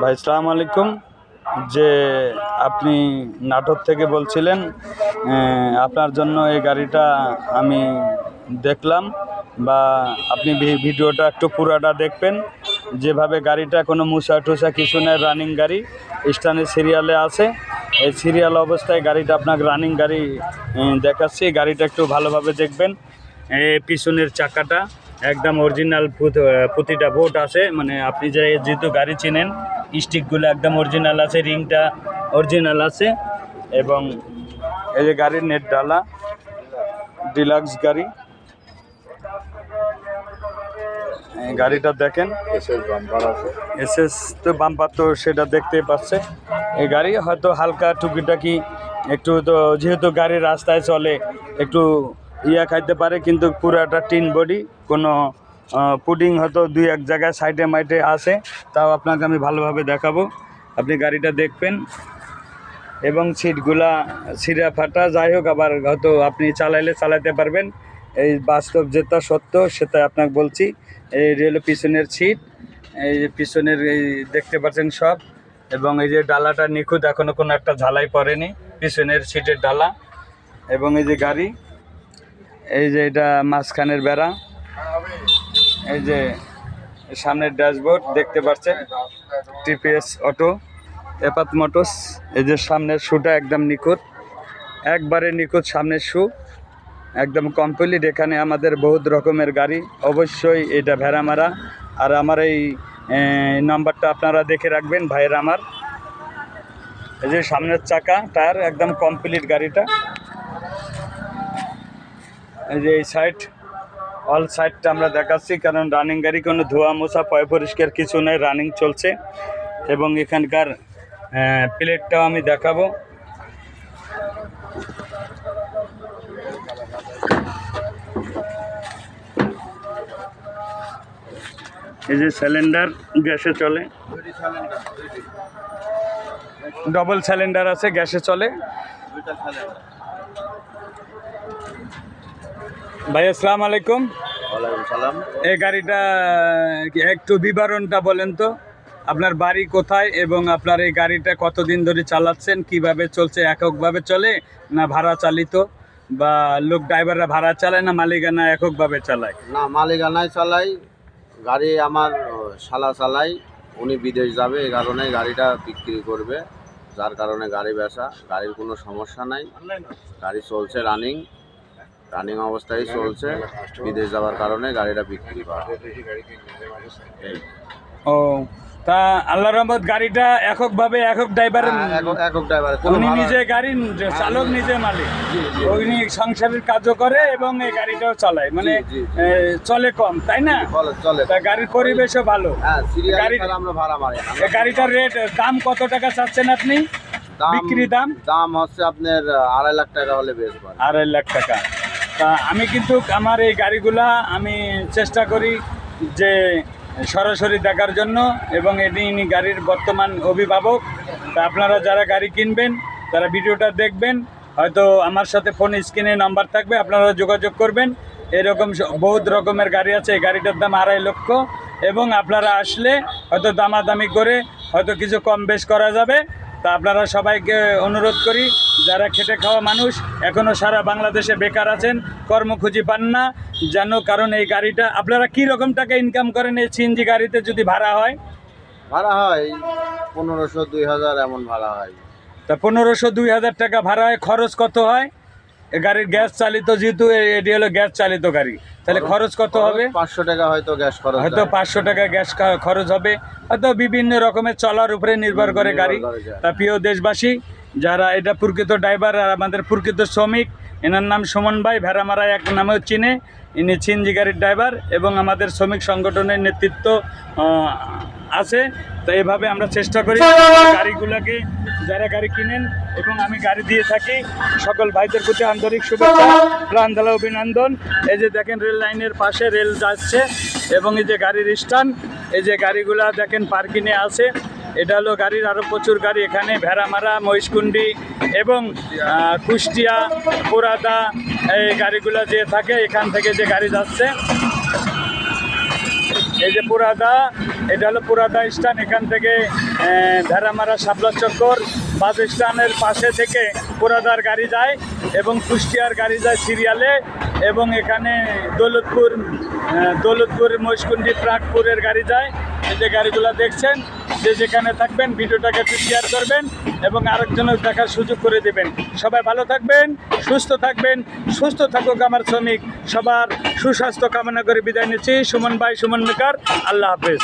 ভাই, সালাম আলাইকুম। যে আপনি নাটক থেকে বলছিলেন আপনার জন্য এই গাড়িটা আমি দেখলাম বা আপনি ভিডিওটা একটু পুরাটা দেখবেন। যেভাবে গাড়িটা কোনো মুসা টুসা কিছু নেই রানিং গাড়ি, স্টানের সিরিয়ালে আছে। এই সিরিয়াল অবস্থায় গাড়িটা আপনাকে রানিং গাড়ি দেখাচ্ছি। গাড়িটা একটু ভালোভাবে দেখবেন। এই পিছনের চাকাটা। একদম অরিজিনাল প্রতিটা বোট আছে মানে আপনি যে যেহেতু গাড়ি চেনেন স্টিকগুলো একদম অরিজিনাল আছে রিংটা অরিজিনাল আছে। এবং এই যে গাড়ির নেট ডালা ডিলাক্স গাড়ি। এই গাড়িটা দেখেন। আছে। এসএস তো বাম্পার তো সেটা দেখতে পাচ্ছে। এই গাড়ি হয়তো হালকা টুকিটাকি একটু তো যেহেতু গাড়ি রাস্তায় চলে একটু ইয়া খাইতে পারে, কিন্তু পুরাটা টিন বডি, কোনো পুডিং হয়তো দুই এক জায়গায় সাইডে মাইটে আসে তাও আপনাকে আমি ভালোভাবে দেখাবো। আপনি গাড়িটা দেখবেন। এবং সিটগুলা, সিরা ফাটা, যাই হোক, আবার হয়তো আপনি চালাইলে চালাতে পারবেন। এই বাস্তব যেটা সত্য সেটা আপনাকে বলছি। এই রেল পিছনের সিট, এই যে পিছনের এই দেখতে পাচ্ছেন সব। এবং এই যে ডালাটা নিখুঁত, এখনও কোনো একটা ঝালাই পড়েনি, পিছনের সিটের ডালা। এবং এই যে গাড়ি এই যে এটা মাঝখানের বেড়া। এই যে সামনের ড্যাশবোর্ড, দেখতে পাচ্ছেন? টিপিএস অটো, এপাত মোটরস। এই যে সামনের শুটা একদম নিখুঁত। একবারে নিখুঁত সামনের শু। একদম কমপ্লিট এখানে আমাদের বহুত রকমের গাড়ি। অবশ্যই এটা ভেড়ামারা আর আমার এই নাম্বারটা আপনারা দেখে রাখবেন, ভাইয়ের আমার। এই যে সামনের চাকা, টায়ার, একদম কমপ্লিট গাড়িটা। যে এই সাইড অল সাইডটা আমরা দেখাচ্ছি, কারণ রানিং গাড়ি কোনো ধোয়া মোছা, পয় পরিষ্কার কিছু নেই রানিং চলছে। এবং এখানকার প্লেটটাও আমি দেখাবো। এই যে সিলিন্ডার গ্যাসে চলে। ডবল সিলিন্ডার আছে, গ্যাসে চলে। ভাই আসসালামু আলাইকুম। সালাম। এই গাড়িটা কি একটু বিবরণটা বলেন তো। আপনার বাড়ি কোথায় এবং আপনার এই গাড়িটা কতদিন ধরে চালাচ্ছেন? কীভাবে চলছে? এককভাবে চলে না ভাড়া চালিত? বা লোক ড্রাইভাররা ভাড়া চালায় না মালিকানা এককভাবে চালায়? না মালিকানায় চালাই। গাড়ি আমার শালা চালাই। উনি বিদেশ যাবে এই কারণে গাড়িটা বিক্রি করবে। যার কারণে গাড়ি বেচা গাড়ির কোনো সমস্যা নাই। গাড়ি চলছে রানিং। রানিং অবস্থায় চলছে। বিদেশ যাওয়ার কারণে গাড়িটা বিক্রি করা। ও তা আল্লাহ রহমত গাড়িটা এককভাবে একক ড্রাইভার হ্যাঁ, একক ড্রাইভার উনি নিজে গাড়ির চালক নিজে মালিক। উনি সংসারের কাজও করে এবং এই গাড়িটাও চালায়। মানে চলে কম তাই না? চলে চলে। তা গাড়ির পরিবেশও ভালো। হ্যাঁ গাড়ি- আমরা ভাড়া মারি। এই গাড়িটার রেট দাম কত টাকা চাচ্ছেন আপনি? বিক্রি দাম? দাম হচ্ছে আপনার আড়াই লাখ টাকা হলে বেশ আড়াই লাখ টাকা। আমি কিন্তু আমার এই গাড়িগুলা আমি চেষ্টা করি যে সরাসরি দেখার জন্য এবং এটি ইনি গাড়ির বর্তমান অভিভাবক। তা আপনারা যারা গাড়ি কিনবেন, তারা ভিডিওটা দেখবেন, হয়তো আমার সাথে ফোন স্ক্রিনে নাম্বার থাকবে, আপনারা যোগাযোগ করবেন। এরকম বহুত রকমের গাড়ি আছে, এই গাড়িটার দাম আড়াই লক্ষ এবং আপনারা আসলে হয়তো দামাদামি করে হয়তো কিছু কম বেশ করা যাবে। তা আপনারা সবাইকে অনুরোধ করি যারা খেটে খাওয়া মানুষ এখনও সারা বাংলাদেশে বেকার আছেন কর্ম খুঁজি পান না যেন কারণ এই গাড়িটা আপনারা কি রকম টাকা ইনকাম করেন এই সিএনজি গাড়িতে যদি ভাড়া হয়? ভাড়া হয় পনেরোশো দুই হাজার এমন ভাড়া হয়। তা পনেরোশো দুই হাজার টাকা ভাড়া হয় খরচ কত হয়? গাড়ির গ্যাস চালিত যেহেতু এ- এটি হলো গ্যাস চালিত গাড়ি তাহলে খরচ কত হবে? পাঁচশো টাকা হয়তো গ্যাস খরচ হয়তো পাঁচশো টাকা গ্যাস খরচ হবে। হয়তো বিভিন্ন রকমের চলার উপরে নির্ভর করে গাড়ি। তা প্রিয় দেশবাসী যারা এটা প্রকৃত ড্রাইভার আর আমাদের প্রকৃত শ্রমিক এনার নাম সুমন ভাই ভেড়ামারা এক নামেও চিনে। ইনি ছিনজি গাড়ির ড্রাইভার এবং আমাদের শ্রমিক সংগঠনের নেতৃত্ব আছে। তো এভাবে আমরা চেষ্টা করি গাড়িগুলোকে যারা গাড়ি কিনেন এবং আমি গাড়ি দিয়ে থাকি, সকল ভাইদের প্রতি আন্তরিক শুভেচ্ছা প্রাণদালা অভিনন্দন। এই যে দেখেন রেল লাইনের পাশে রেল যাচ্ছে এবং এই যে গাড়ির স্ট্যান্ড, এই যে গাড়িগুলা দেখেন পার্কিংয়ে আছে। এটা হলো গাড়ির আরও প্রচুর গাড়ি, এখানে ভেড়ামারা, মহিষকুণ্ডি এবং কুষ্টিয়া পোরাদা এই গাড়িগুলো যে থাকে, এখান থেকে যে গাড়ি যাচ্ছে। এই যে পুরাদা এটা হলো পুরাদা স্টান এখান থেকে ভেড়ামারা শাপলা চক্কর বাস স্ট্যান্ডের পাশে থেকে পুরাদার গাড়ি যায় এবং কুষ্টিয়ার গাড়ি যায় সিরিয়ালে এবং এখানে দৌলতপুর দৌলতপুর মহিষকুন্ডি প্রাগপুরের গাড়ি যায়। এই যে গাড়িগুলো দেখছেন, যে যেখানে থাকবেন, ভিডিওটাকে একটু শেয়ার করবেন এবং আরেকজনের দেখার সুযোগ করে দেবেন। সবাই ভালো থাকবেন, সুস্থ থাকবেন, সুস্থ থাকুক আমার শ্রমিক। সবার সুস্বাস্থ্য কামনা করে বিদায় নিচ্ছি। সুমন ভাই, সুমন মেকার, আল্লাহ হাফেজ।